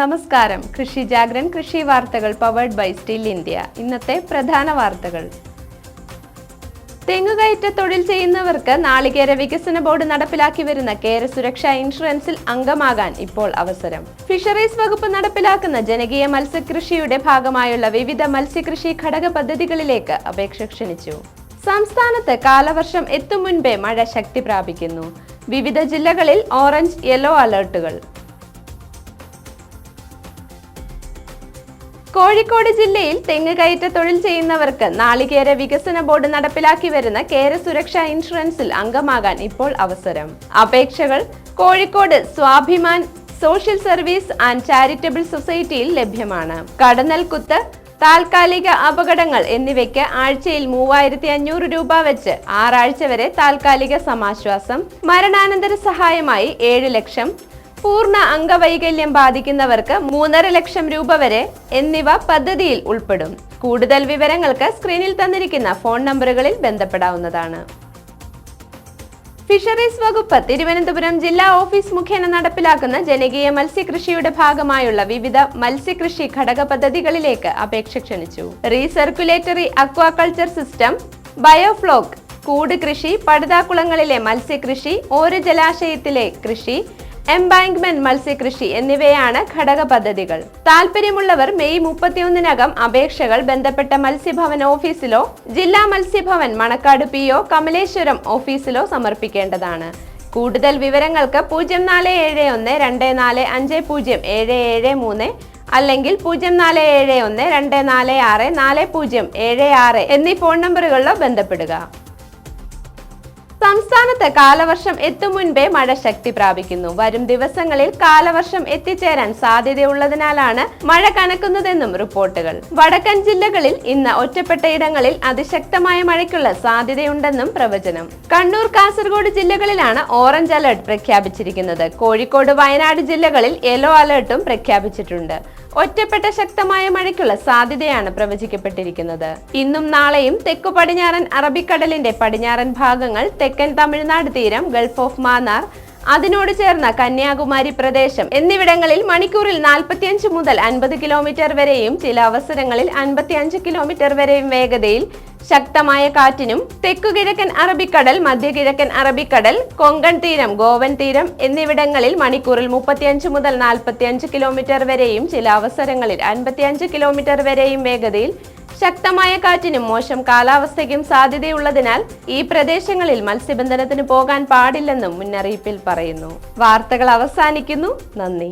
നമസ്കാരം. കൃഷി ജാഗ്രൻ കൃഷി വാർത്തകൾ പവേർഡ് ബൈ സ്റ്റിൽ ഇന്ത്യ ഇന്നത്തെ പ്രധാന വാർത്തകൾ. തെങ്ങുകയറ്റ തൊഴിൽ ചെയ്യുന്നവർക്ക് നാളികേര വികസന ബോർഡ് നടപ്പിലാക്കി വരുന്ന കേര സുരക്ഷാ ഇൻഷുറൻസിൽ അംഗമാകാൻ ഇപ്പോൾ അവസരം. ഫിഷറീസ് വകുപ്പ് നടപ്പിലാക്കുന്ന ജനകീയ മത്സ്യകൃഷിയുടെ ഭാഗമായുള്ള വിവിധ മത്സ്യകൃഷി ഘടക പദ്ധതികളിലേക്ക് അപേക്ഷ ക്ഷണിച്ചു. സംസ്ഥാനത്ത് കാലവർഷം എത്തും മുൻപേ മഴ ശക്തി പ്രാപിക്കുന്നു. വിവിധ ജില്ലകളിൽ ഓറഞ്ച് യെല്ലോ അലർട്ടുകൾ. കോഴിക്കോട് ജില്ലയിൽ തെങ്ങ് കയറ്റ തൊഴിൽ ചെയ്യുന്നവർക്ക് നാളികേര വികസന ബോർഡ് നടപ്പിലാക്കി വരുന്ന കേര സുരക്ഷാ ഇൻഷുറൻസിൽ അംഗമാകാൻ ഇപ്പോൾ അവസരം. അപേക്ഷകൾ Kozhikode Swabhiman social service and charitable സൊസൈറ്റിയിൽ ലഭ്യമാണ്. കടന്നൽകുത്ത് താൽക്കാലിക അപകടങ്ങൾ എന്നിവയ്ക്ക് ആഴ്ചയിൽ മൂവായിരത്തി അഞ്ഞൂറ് രൂപ വെച്ച് ആറാഴ്ച വരെ താൽക്കാലിക സമാശ്വാസം മരണാനന്തര സഹായമായി ഏഴ് ലക്ഷം പൂർണ അംഗവൈകല്യം ബാധിക്കുന്നവർക്ക് മൂന്നര ലക്ഷം രൂപ വരെ എന്നിവ പദ്ധതിയിൽ ഉൾപ്പെടും. കൂടുതൽ വിവരങ്ങൾക്ക് സ്ക്രീനിൽ തന്നിരിക്കുന്ന ഫോൺ നമ്പറുകളിൽ ബന്ധപ്പെടാവുന്നതാണ്. ഫിഷറീസ് വകുപ്പ് തിരുവനന്തപുരം ജില്ലാ ഓഫീസ് മുഖേന നടപ്പിലാക്കുന്ന ജനകീയ മത്സ്യകൃഷിയുടെ ഭാഗമായുള്ള വിവിധ മത്സ്യകൃഷി ഘടക പദ്ധതികളിലേക്ക് അപേക്ഷ ക്ഷണിച്ചു. റീസർക്കുലേറ്ററി അക്വാകൾച്ചർ സിസ്റ്റം ബയോഫ്ലോക്ക് കൂട് കൃഷി പടുതാക്കുളങ്ങളിലെ മത്സ്യകൃഷി ഓരോ ജലാശയത്തിലെ കൃഷി എംബാങ്ക്മെന്റ് മത്സ്യകൃഷി എന്നിവയാണ് ഘടക പദ്ധതികൾ. താല്പര്യമുള്ളവർ മെയ് മുപ്പത്തിയൊന്നിനകം അപേക്ഷകൾ ബന്ധപ്പെട്ട മത്സ്യഭവൻ ഓഫീസിലോ ജില്ലാ മത്സ്യഭവൻ മണക്കാട് പി ഒ കമലേശ്വരം ഓഫീസിലോ സമർപ്പിക്കേണ്ടതാണ്. കൂടുതൽ വിവരങ്ങൾക്ക് പൂജ്യം നാല് ഏഴ് ഒന്ന് രണ്ട് നാല് അഞ്ച് പൂജ്യം ഏഴ് ഏഴ് മൂന്ന് അല്ലെങ്കിൽ പൂജ്യം നാല് ഏഴ് ഒന്ന് രണ്ട് നാല് ആറ് നാല് പൂജ്യം ഏഴ് ആറ് എന്നീ ഫോൺ നമ്പറുകളിലോ ബന്ധപ്പെടുക. സംസ്ഥാനത്ത് കാലവർഷം എത്തും മുൻപേ മഴ ശക്തി പ്രാപിക്കുന്നു. വരും ദിവസങ്ങളിൽ കാലവർഷം എത്തിച്ചേരാൻ സാധ്യതയുള്ളതിനാലാണ് മഴ കണക്കുന്നതെന്നും റിപ്പോർട്ടുകൾ. വടക്കൻ ജില്ലകളിൽ ഇന്ന് ഒറ്റപ്പെട്ട ഇടങ്ങളിൽ അതിശക്തമായ മഴയ്ക്കുള്ള സാധ്യതയുണ്ടെന്നും പ്രവചനം. കണ്ണൂർ കാസർഗോഡ് ജില്ലകളിലാണ് ഓറഞ്ച് അലർട്ട് പ്രഖ്യാപിച്ചിരിക്കുന്നത്. കോഴിക്കോട് വയനാട് ജില്ലകളിൽ യെല്ലോ അലർട്ടും പ്രഖ്യാപിച്ചിട്ടുണ്ട്. ഒറ്റപ്പെട്ട ശക്തമായ മഴയ്ക്കുള്ള സാധ്യതയാണ് പ്രവചിക്കപ്പെട്ടിരിക്കുന്നത്. ഇന്നും നാളെയും തെക്കു പടിഞ്ഞാറൻ അറബിക്കടലിന്റെ പടിഞ്ഞാറൻ ഭാഗങ്ങൾ തെക്കൻ തമിഴ്നാട് തീരം ഗൾഫ് ഓഫ് മാന്നാർ അതിനോട് ചേർന്ന കന്യാകുമാരി പ്രദേശം എന്നിവിടങ്ങളിൽ മണിക്കൂറിൽ നാൽപ്പത്തിയഞ്ച് മുതൽ അൻപത് കിലോമീറ്റർ വരെയും ചില അവസരങ്ങളിൽ അൻപത്തിയഞ്ച് കിലോമീറ്റർ വരെയും വേഗതയിൽ ശക്തമായ കാറ്റിനും തെക്കുകിഴക്കൻ അറബിക്കടൽ മധ്യകിഴക്കൻ അറബിക്കടൽ കൊങ്കൺ തീരം ഗോവൻ തീരം എന്നിവിടങ്ങളിൽ മണിക്കൂറിൽ മുപ്പത്തിയഞ്ച് മുതൽ നാൽപ്പത്തിയഞ്ച് കിലോമീറ്റർ വരെയും ചില അവസരങ്ങളിൽ അൻപത്തിയഞ്ച് കിലോമീറ്റർ വരെയും വേഗതയിൽ ശക്തമായ കാറ്റിനും മോശം കാലാവസ്ഥയ്ക്കും സാധ്യതയുള്ളതിനാൽ ഈ പ്രദേശങ്ങളിൽ മത്സ്യബന്ധനത്തിന് പോകാൻ പാടില്ലെന്നും മുന്നറിയിപ്പിൽ പറയുന്നു. വാർത്തകൾ അവസാനിക്കുന്നു. നന്ദി.